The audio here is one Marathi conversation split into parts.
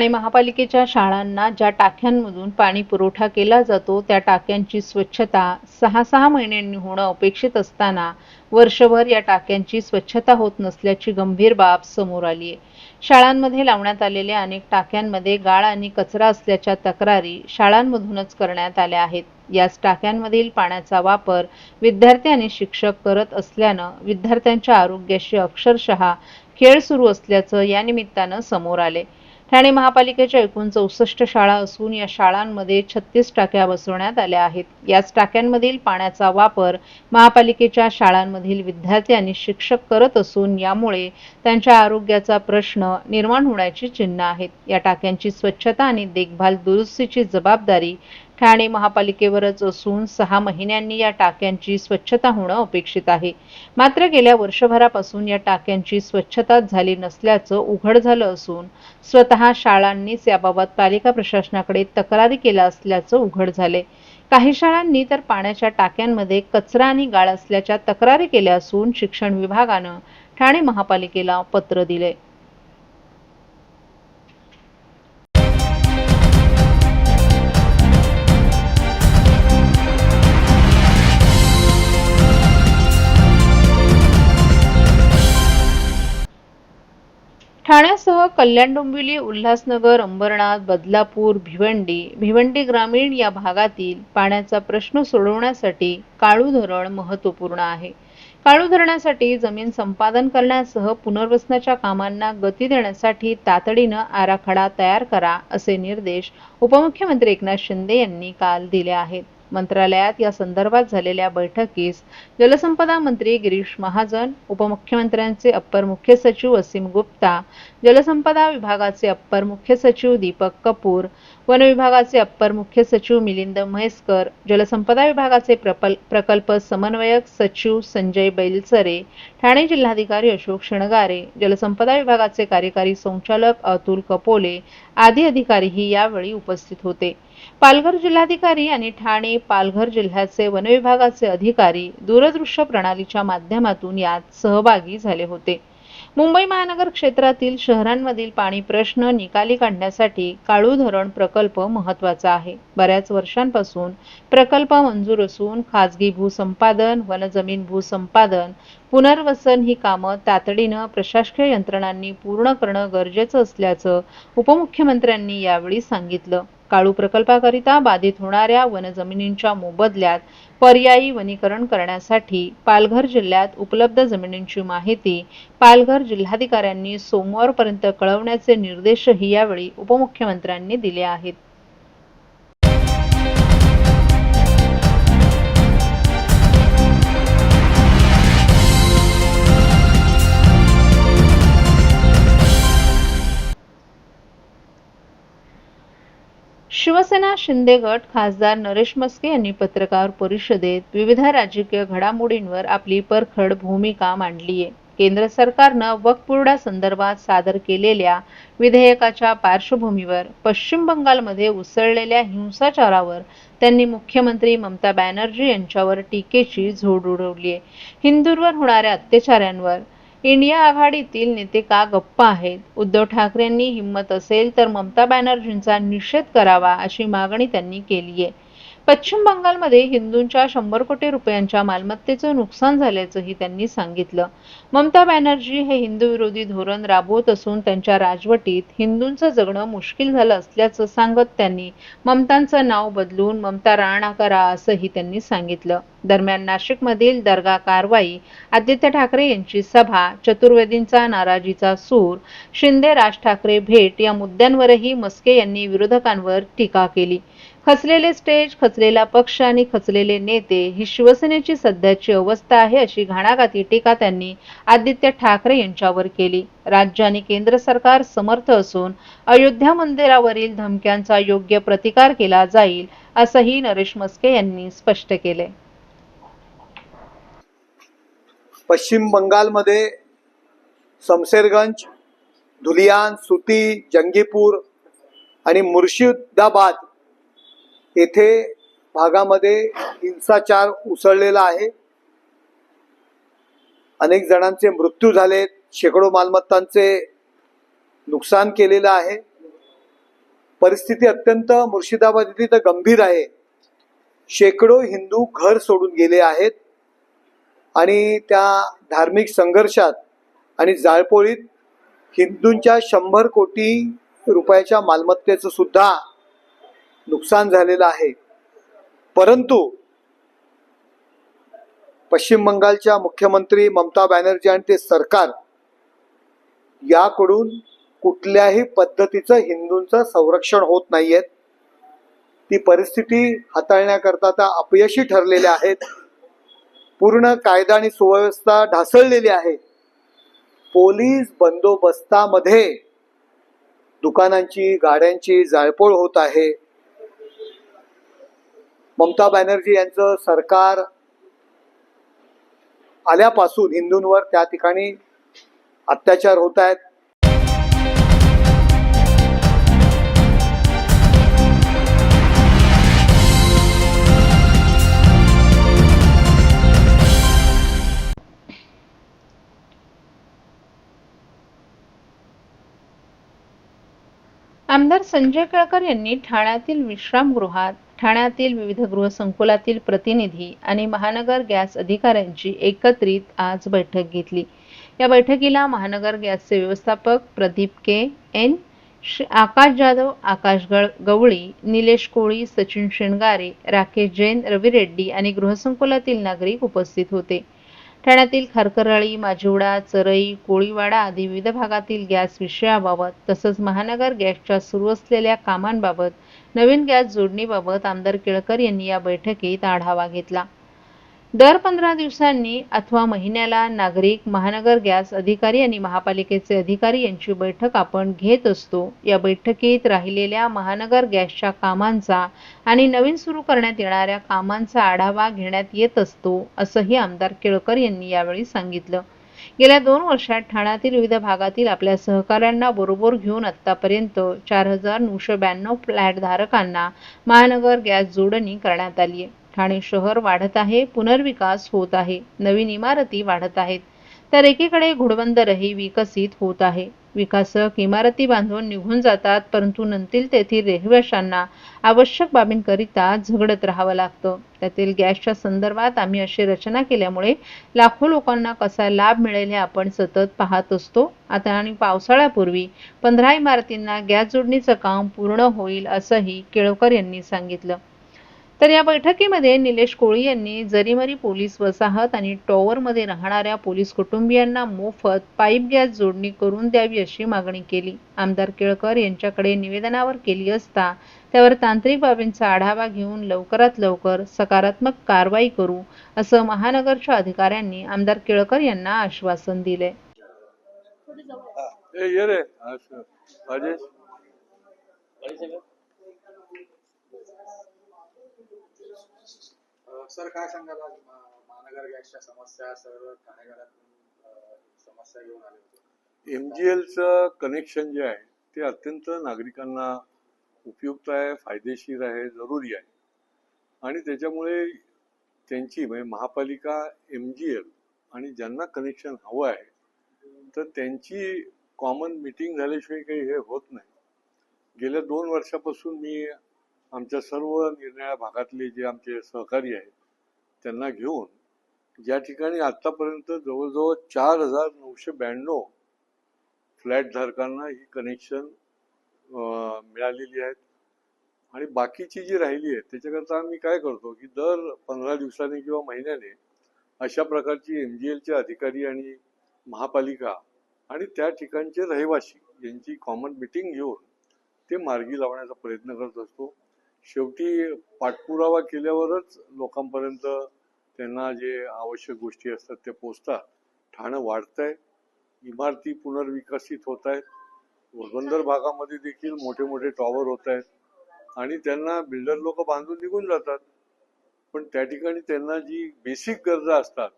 ठाणे महापालिकेच्या शाळांना ज्या टाक्यांमधून पाणी पुरवठा केला जातो त्या टाक्यांची स्वच्छता सहा सहा महिन्यांनी होणं अपेक्षित असताना वर्षभर या टाक्यांची स्वच्छता होत नसल्याची गंभीर बाब समोर आली आहे. शाळांमध्ये लावण्यात आलेल्या अनेक टाक्यांमध्ये गाळ आणि कचरा असल्याच्या तक्रारी शाळांमधूनच करण्यात आल्या आहेत. याच टाक्यांमधील पाण्याचा वापर विद्यार्थी आणि शिक्षक करत असल्यानं विद्यार्थ्यांच्या आरोग्याशी अक्षरशः खेळ सुरू असल्याचं या निमित्तानं समोर आले ठाणे महापालिकेच्या एकूण चौसष्ट शाळा असून या शाळांमध्ये छत्तीस टाक्या बसवण्यात आल्या आहेत. याच टाक्यांमधील पाण्याचा वापर महापालिकेच्या शाळांमधील विद्यार्थी आणि शिक्षक करत असून यामुळे त्यांच्या आरोग्याचा प्रश्न निर्माण होण्याची चिन्ह आहेत. या टाक्यांची स्वच्छता आणि देखभाल दुरुस्तीची जबाबदारी ठाणे महापालिकेवरच असून सहा महिन्यांनी या टाक्यांची स्वच्छता होणं अपेक्षित आहे. मात्र गेल्या वर्षभरापासून या टाक्यांची स्वच्छताच झाली नसल्याचं उघड झालं असून स्वतः शाळांनीच याबाबत पालिका प्रशासनाकडे तक्रारी केल्या असल्याचं उघड झाले काही शाळांनी तर पाण्याच्या टाक्यांमध्ये कचरा आणि गाळ असल्याच्या तक्रारी केल्या असून शिक्षण विभागानं ठाणे महापालिकेला पत्र दिले ठाण्यासह कल्याण डोंबिवली उल्हासनगर अंबरनाथ बदलापूर भिवंडी भिवंडी ग्रामीण या भागातील पाण्याचा प्रश्न सोडवण्यासाठी काळू धरण महत्त्वपूर्ण आहे. काळू धरणासाठी जमीन संपादन करण्यासह पुनर्वसनाच्या कामांना गती देण्यासाठी तातडीनं आराखडा तयार करा असे निर्देश उपमुख्यमंत्री एकनाथ शिंदे यांनी काल दिले आहेत. मंत्रालयात या संदर्भात झालेल्या बैठकीस जलसंपदा मंत्री गिरीश महाजन उपमुख्यमंत्र्यांचे अप्पर मुख्य सचिव असीम गुप्ता जलसंपदा विभागाचे अप्पर मुख्य सचिव दीपक कपूर वन विभागाचे अप्पर मुख्य सचिव मिलिंद म्हैसकर जलसंपदा विभागाचे प्रपल प्रकल्प समन्वयक सचिव संजय बैलसरे ठाणे जिल्हाधिकारी अशोक शणगारे जलसंपदा विभागाचे कार्यकारी संचालक अतुल कपोले आदी अधिकारीही यावेळी उपस्थित होते. पालघर जिल्हाधिकारी आणि ठाणे पालघर जिल्ह्याचे वनविभागाचे अधिकारी दूरदृश्य प्रणालीच्या माध्यमातून यात सहभागी झाले होते. मुंबई महानगर क्षेत्रातील शहरांमधील पाणी प्रश्न निकाली काढण्यासाठी काळू धरण प्रकल्प महत्त्वाचा आहे. बऱ्याच वर्षांपासून प्रकल्प मंजूर असून खाजगी भूसंपादन वनजमीन भूसंपादन पुनर्वसन ही कामं तातडीनं प्रशासकीय यंत्रणांनी पूर्ण करणं गरजेचं असल्याचं उपमुख्यमंत्र्यांनी यावेळी सांगितलं. काळू प्रकल्पाकरिता बाधित होणाऱ्या वनजमिनींच्या मोबदल्यात पर्यायी वनीकरण करण्यासाठी पालघर जिल्ह्यात उपलब्ध जमिनींची माहिती पालघर जिल्हाधिकाऱ्यांनी सोमवारपर्यंत कळवण्याचे निर्देशही यावेळी उपमुख्यमंत्र्यांनी दिले आहेत. शिवसेना शिंदे गट खासदार नरेश मस्के यांनी पत्रकार परिषदेत विविध राजकीय घडामोडींवर आपली परखड भूमिका मांडली आहे केंद्र सरकारनं वकपुरडा संदर्भात सादर केलेल्या विधेयकाच्या पार्श्वभूमीवर पश्चिम बंगालमध्ये उसळलेल्या हिंसाचारावर त्यांनी मुख्यमंत्री ममता बॅनर्जी यांच्यावर टीकेची झोड उडवली आहे हिंदूंवर होणाऱ्या अत्याचारांवर इंडिया आघाडीतील नेते का गप्प आहेत? उद्धव ठाकरेंनी हिंमत असेल तर ममता बॅनर्जींचा निषेध करावा अशी मागणी त्यांनी केली आहे पश्चिम बंगालमध्ये हिंदूंच्या शंभर कोटी रुपयांच्या मालमत्तेचं नुकसान झाल्याचंही त्यांनी सांगितलं. ममता बॅनर्जी हे हिंदू विरोधी धोरण राबवत असून त्यांच्या राजवटीत हिंदूंचं जगणं मुश्किल झालं असल्याचं सांगत त्यांनी ममतांचं नाव बदलून ममता राणा करा असंही त्यांनी सांगितलं. दरम्यान नाशिकमधील दर्गा कारवाई आदित्य ठाकरे यांची सभा चतुर्वेदींचा नाराजीचा सूर शिंदे राज ठाकरे भेट या मुद्द्यांवरही मस्के यांनी विरोधकांवर टीका केली. खचलेले स्टेज खचलेला पक्ष आणि खचलेले नेते ही शिवसेनेची सध्याची अवस्था आहे अशी घाणाघाती टीका त्यांनी आदित्य ठाकरे यांच्यावर केली. राज्य आणि केंद्र सरकार समर्थ असून अयोध्या मंदिरावरील धमक्यांचा योग्य प्रतिकार केला जाईल असंही नरेश मस्के यांनी स्पष्ट केले. पश्चिम बंगालमध्ये समसेरगंज धुलियान सुती जंगीपूर आणि मुर्शिदाबाद येथे भागामध्ये हिंसाचार उसळलेला आहे. अनेक जणांचे मृत्यू झालेत शेकडो मालमत्तांचे नुकसान केलेलं आहे. परिस्थिती अत्यंत मुर्शिदाबाद इथे तर गंभीर आहे. शेकडो हिंदू घर सोडून गेले आहेत आणि त्या धार्मिक संघर्षात आणि जाळपोळीत हिंदूंच्या शंभर कोटी रुपयाच्या मालमत्तेचं सुद्धा नुकसान झालेलं आहे. परंतु पश्चिम बंगालच्या मुख्यमंत्री ममता बॅनर्जी आणि ते सरकार याकडून कुठल्याही पद्धतीचं हिंदूंचं संरक्षण होत नाहीयेत. ती परिस्थिती हाताळण्याकरता त्या अपयशी ठरलेल्या आहेत. पूर्ण कायदा आणि सुव्यवस्था ढासळलेली आहे. पोलीस बंदोबस्तामध्ये दुकानांची गाड्यांची जाळपोळ होत आहे. ममता बॅनर्जी यांचं सरकार आल्यापासून हिंदूंवर त्या ठिकाणी अत्याचार होत आहेत. आमदार संजय केळकर यांनी ठाण्यातील विश्रामगृहात ठाण्यातील विविध गृहसंकुलातील प्रतिनिधी आणि महानगर गॅस अधिकाऱ्यांची एकत्रित आज बैठक घेतली. या बैठकीला महानगर गॅसचे व्यवस्थापक प्रदीप के एन आकाश जाधव आकाश गवळी निलेश कोळी सचिन शेणगारे राकेश जैन रवी रेड्डी आणि गृहसंकुलातील नागरिक उपस्थित होते. ठाण्यातील खारकरळी माजिवडा चरई कोळीवाडा आदी विविध भागातील गॅस विषयाबाबत तसंच महानगर गॅसच्या सुरू असलेल्या कामांबाबत नवीन गॅस जोडणीबाबत आमदार केळकर यांनी या बैठकीत आढावा घेतला. दर पंधरा दिवसांनी अथवा महिन्याला नागरिक महानगर गॅस अधिकारी आणि महापालिकेचे अधिकारी यांची बैठक आपण घेत असतो. या बैठकीत राहिलेल्या महानगर गॅसच्या कामांचा आणि नवीन सुरू करण्यात येणाऱ्या कामांचा आढावा घेण्यात येत असतो असंही आमदार केळकर यांनी यावेळी सांगितलं. गेल्या दोन वर्षात ठाण्यातील विविध भागातील आपल्या सहकाऱ्यांना बरोबर घेऊन आतापर्यंत चार हजार नऊशे ब्याण्णव फ्लॅट धारकांना महानगर गॅस जोडणी करण्यात आली आहे. ठाणे शहर वाढत आहे पुनर्विकास होत आहे नवीन इमारती वाढत आहेत. तर एकीकडे घोडबंदरही विकसित होत आहे. विकासक इमारती बांधून निघून जातात परंतु नंतर तेथील रहिवाशांना आवश्यक बाबींकरिता झगडत राहावं लागतं. त्यातील गॅसच्या संदर्भात आम्ही अशी रचना केल्यामुळे लाखो लोकांना कसा लाभ मिळेल हे आपण सतत पाहत असतो. आता आणि पावसाळ्यापूर्वी पंधरा इमारतींना गॅस जोडणीचं काम पूर्ण होईल असंही केळकर यांनी सांगितलं. तर या बैठकीमध्ये निलेश कोळी यांनी जरीमरी पोलीस वसाहत आणि टॉवरमध्ये राहणाऱ्या पोलीस कुटुंबियांना मोफत पाईप गॅस जोडणी करून द्यावी अशी मागणी केली. आमदार केळकर यांच्याकडे निवेदनावर केली असता त्यावर तांत्रिक बाबींचा आढावा घेऊन लवकरात लवकर सकारात्मक कारवाई करू असं महानगरच्या अधिकाऱ्यांनी आमदार केळकर यांना आश्वासन दिले. ए ये रे. असं. राजेश? सर काय सांगाल आज? महानगर गॅसच्या समस्या सर्व ठाणेकरातून समस्या घेऊन आले होते. एमजीएलचं कनेक्शन जे आहे ते अत्यंत नागरिकांना उपयुक्त आहे फायदेशीर आहे जरुरी आहे. आणि त्याच्यामुळे त्यांची म्हणजे महापालिका एम जी एल आणि ज्यांना कनेक्शन हवं आहे तर त्यांची कॉमन मिटिंग झाल्याशिवाय काही हे होत नाही. गेल्या दोन वर्षापासून मी आमच्या सर्व निर्णया भागातले जे आमचे सहकारी आहेत त्यांना घेऊन ज्या ठिकाणी आतापर्यंत जवळजवळ चार हजार नऊशे ब्याण्णव फ्लॅट धारकांना ही कनेक्शन मिळालेली आहेत. आणि बाकीची जी राहिली आहे त्याच्याकरता आम्ही काय करतो की दर पंधरा दिवसांनी किंवा महिन्याने अशा प्रकारची एम जी एलचे अधिकारी आणि महापालिका आणि त्या ठिकाणचे रहिवासी यांची कॉमन मिटिंग घेऊन ते मार्गी लावण्याचा प्रयत्न करत असतो. शेवटी पाठपुरावा केल्यावरच लोकांपर्यंत त्यांना जे आवश्यक गोष्टी असतात ते पोचतात ठाणं वाढतंय. इमारती पुनर्विकसित होत आहेत बंदर भागामध्ये देखील मोठे मोठे टॉवर होत आहेत आणि त्यांना बिल्डर लोक बांधून निघून जातात. पण त्या ठिकाणी त्यांना जी बेसिक गरजा असतात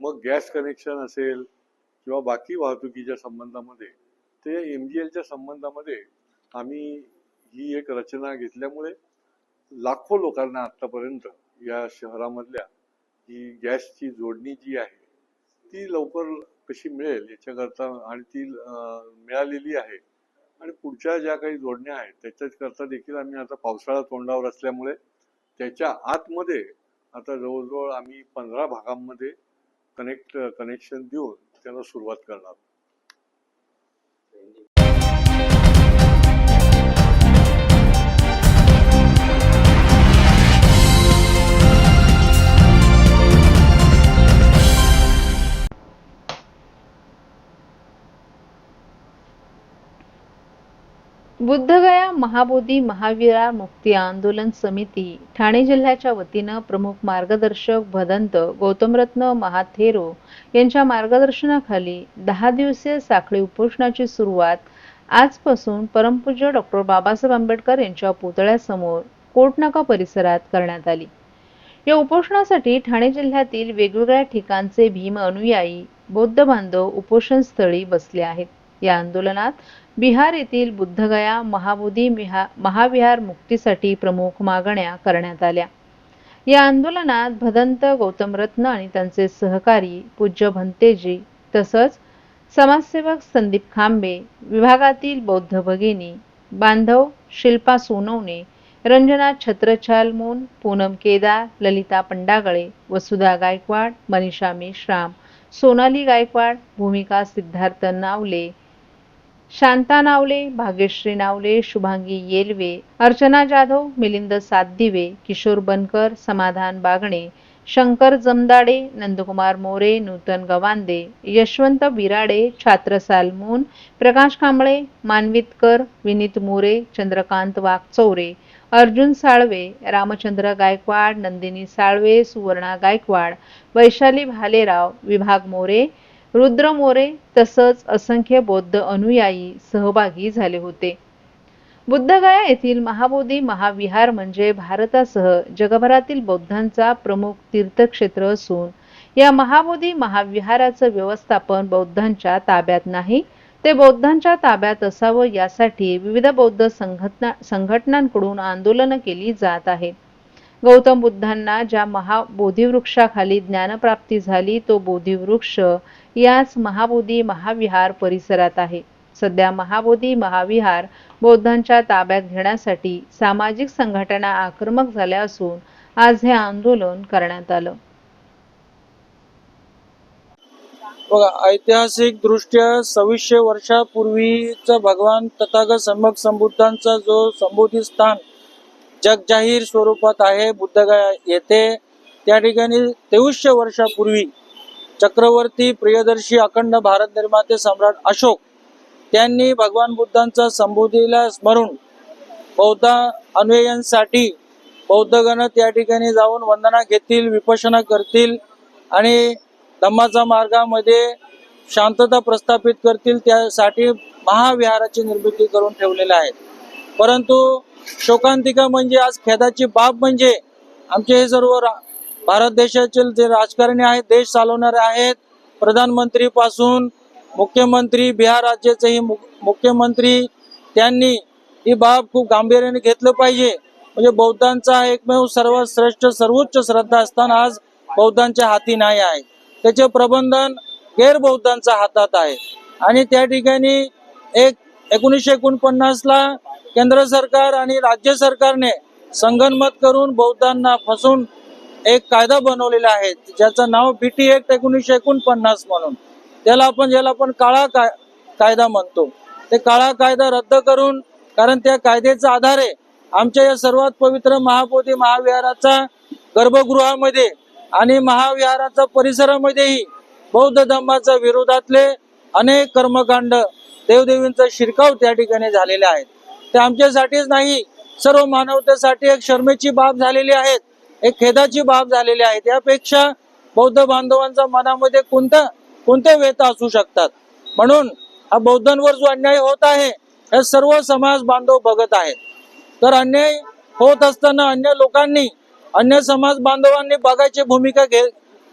मग गॅस कनेक्शन असेल किंवा बाकी वाहतुकीच्या संबंधामध्ये ते एम जी एलच्या संबंधामध्ये आम्ही ही एक रचना घेतल्यामुळे लाखो लोकांना आतापर्यंत या शहरामधल्या ही गॅसची जोडणी जी आहे ती लवकर कशी मिळेल याच्याकरता आणि ती मिळालेली आहे. आणि पुढच्या ज्या काही जोडण्या आहेत त्याच्याकरता देखील आम्ही आता पावसाळा तोंडावर असल्यामुळे त्याच्या आतमध्ये आता जवळजवळ आम्ही पंधरा भागांमध्ये कनेक्ट कनेक्शन देऊन त्याला सुरुवात करणार बुद्धगया महाबोधी महावीरा मुक्ती आंदोलन समिती ठाणे जिल्ह्याच्या वतीनं प्रमुख मार्गदर्शक भदंत गौतमरत्न महाथेरो यांच्या मार्गदर्शनाखाली दहा दिवसीय साखळी उपोषणाची सुरुवात आजपासून परमपूज्य डॉक्टर बाबासाहेब आंबेडकर यांच्या पुतळ्यासमोर कोटनाका परिसरात करण्यात आली. या उपोषणासाठी ठाणे जिल्ह्यातील वेगवेगळ्या ठिकाणचे भीम अनुयायी बौद्ध बांधव उपोषणस्थळी बसले आहेत. या आंदोलनात बिहार येथील बुद्धगया महाबोधी महाविहार मुक्तीसाठी प्रमुख मागण्या करण्यात आल्या. या आंदोलनात भदंत गौतम रत्न आणि त्यांचे सहकारी पूज्य भंतेजी तसंच समाजसेवक संदीप खांबे विभागातील बौद्ध भगिनी बांधव शिल्पा सोनवणे रंजना छत्रछालमोन पूनम केदार ललिता पंडागळे वसुधा गायकवाड मनीषा मेश्राम सोनाली गायकवाड भूमिका सिद्धार्थ नावले शांता नावले भाग्यश्री नावले शुभांगी येलवे अर्चना जाधव मिलिंद सातदिवे किशोर बनकर समाधान बागणे शंकर जमदाडे नंदकुमार मोरे नूतन गवांदे यशवंत बिराडे छात्रसाल मून प्रकाश कांबळे मानवितकर विनीत मोरे चंद्रकांत वाघचौरे अर्जुन साळवे रामचंद्र गायकवाड नंदिनी साळवे सुवर्णा गायकवाड वैशाली भालेराव विभाग मोरे रुद्र मोरे तसंच असंख्य बौद्ध अनुयायी सहभागी झाले होते. बुद्धगया येथील महाबोधी महाविहार म्हणजे भारतासह जगभरातील बौद्धांचा प्रमुख तीर्थक्षेत्र असून या महाबोधी महाविहाराचं व्यवस्थापन बौद्धांच्या ताब्यात नाही ते बौद्धांच्या ताब्यात असावं यासाठी विविध बौद्ध संघटना संघटनांकडून आंदोलनं केली जात आहेत. गौतम बुद्धांना ज्या महाबोधिवृक्षाखाली ज्ञानप्राप्ती झाली तो बोधिवृक्ष याच महाबोधी महाविहार परिसरात आहे. सध्या महाबोधी महाविहार बौद्धांच्या ताब्यात घेण्यासाठी सामाजिक संघटना आक्रमक झाल्या असून आज हे आंदोलन करण्यात आलं. बघा ऐतिहासिक दृष्ट्या सव्वीसशे वर्षापूर्वीचा भगवान तथागत सम्यक संबुद्धांचा जो संबोधी स्थान जगजाहीर स्वरूपात आहे बुद्धगया येथे. त्या ठिकाणी तेवीसशे वर्षापूर्वी चक्रवर्ती प्रियदर्शी अखंड भारत निर्माते सम्राट अशोक त्यांनी भगवान बुद्धांचा संबोधीला स्मरून बौद्ध अन्वयांसाठी बौद्धगण त्या ठिकाणी जाऊन वंदना घेतील विपशना करतील आणि धम्माच्या मार्गामध्ये शांतता प्रस्थापित करतील त्यासाठी महाविहाराची निर्मिती करून ठेवलेल्या आहे. परंतु शोकांतिका म्हणजे आज खेदाची बाब म्हणजे आमचे हे सर्व भारत देशाचे जे राजकारणी आहेत देश चालवणारे आहेत प्रधानमंत्री पासून मुख्यमंत्री बिहार राज्याचेही मुख्यमंत्री त्यांनी ही बाब खूप गांभीर्याने घेतलं पाहिजे. म्हणजे बौद्धांचा एकमेव सर्वात श्रेष्ठ सर्वोच्च श्रद्धा असताना आज बौद्धांच्या हाती नाही आहे. त्याचे प्रबंधन गैरबौद्धांच्या हातात आहे. आणि त्या ठिकाणी एक एकोणीसशे एकोणपन्नास ला केंद्र सरकार आणि राज्य सरकारने संगनमत करून बौद्धांना फसून एक कायदा बनवलेला आहे. ज्याचं नाव बीटी एक्ट एकोणीसशे एकोणपन्नास म्हणून. त्याला आपण ज्याला आपण काळा काय कायदा म्हणतो. ते काळा कायदा रद्द करून कारण त्या कायद्याच्या आधारे आमच्या या सर्वात पवित्र महाबोधी महाविहाराचा गर्भगृहामध्ये आणि महाविहाराच्या परिसरामध्येही बौद्ध धर्माच्या विरोधातले अनेक कर्मकांड देवदेवींचा शिरकाव त्या ठिकाणी झालेले आहेत. ते आमच्यासाठीच नाही सर्व मानवतेसाठी एक शर्मेची बाब झालेली आहेत एक खेदाची बाब झालेली आहे. त्यापेक्षा बौद्ध बांधवांच्या मनामध्ये कोणता कोणते व्यथा असू शकतात? म्हणून हा बौद्धांवर जो अन्याय होत आहे हे सर्व समाज बांधव बघत आहेत. तर अन्याय होत असताना अन्य लोकांनी अन्य समाज बांधवांनी बघायची भूमिका घे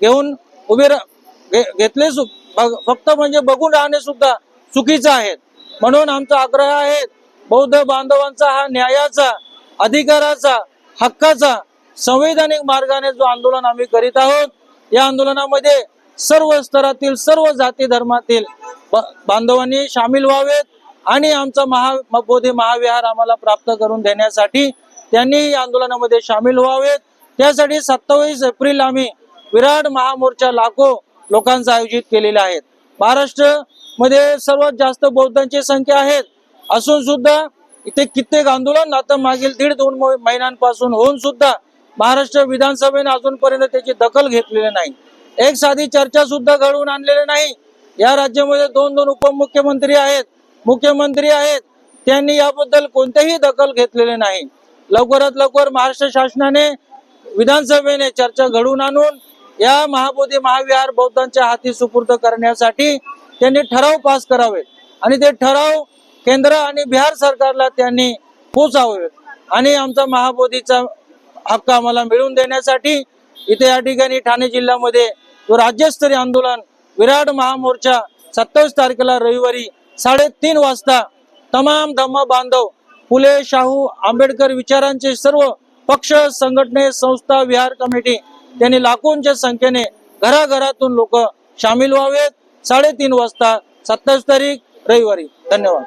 घेऊन उभे रा- घे- घेतले सु- बघ- फक्त म्हणजे बघून राहणे सुद्धा चुकीचं आहे. म्हणून आमचा आग्रह आहे बौद्ध बांधवांचा हा न्यायाचा अधिकाराचा हक्काचा संवैधानिक मार्गाने जो आंदोलन आम्ही करीत आहोत या आंदोलनामध्ये सर्व स्तरातील सर्व जाती धर्मातील बांधवांनी सामील व्हावेत आणि आमचा महा बोधी महाविहार आम्हाला प्राप्त करून देण्यासाठी त्यांनी या आंदोलनामध्ये सामील व्हावेत. त्यासाठी सत्तावीस एप्रिल आम्ही विराट महामोर्चा लाखो लोकांचा आयोजित केलेला आहे. महाराष्ट्रमध्ये सर्वात जास्त बौद्धांची संख्या आहेत. असून सुद्धा इथे कित्येक आंदोलन आता मागील दीड दोन महिन्यांपासून होऊन सुद्धा महाराष्ट्र विधानसभेने अजूनपर्यंत त्याची दखल घेतलेली नाही. एक साधी चर्चा सुद्धा घडवून आणलेली नाही. या राज्यामध्ये दोन दोन उपमुख्यमंत्री आहेत मुख्यमंत्री आहेत त्यांनी याबद्दल कोणतेही दखल घेतलेले नाही. लवकरात लवकर महाराष्ट्र शासनाने विधानसभेने चर्चा घडवून आणून या महाबोधी महाविहार बौद्धांच्या हाती सुपूर्द करण्यासाठी त्यांनी ठराव पास करावे आणि ते ठराव केंद्र आणि बिहार सरकारला त्यांनी पोचावे. आणि आमचा महाबोधीचा हक्क आम्हाला मिळवून देण्यासाठी इथे या ठिकाणी ठाणे जिल्ह्यामध्ये राज्यस्तरीय आंदोलन विराट महामोर्चा सत्तावीस तारखेला रविवारी साडेतीन वाजता तमाम धम्म बांधव फुले शाहू आंबेडकर विचारांचे सर्व पक्ष संघटने संस्था विहार कमिटी त्यांनी लाखोंच्या संख्येने घराघरातून लोक सामील व्हावेत. साडेतीन वाजता सत्तावीस तारीख रविवारी. धन्यवाद.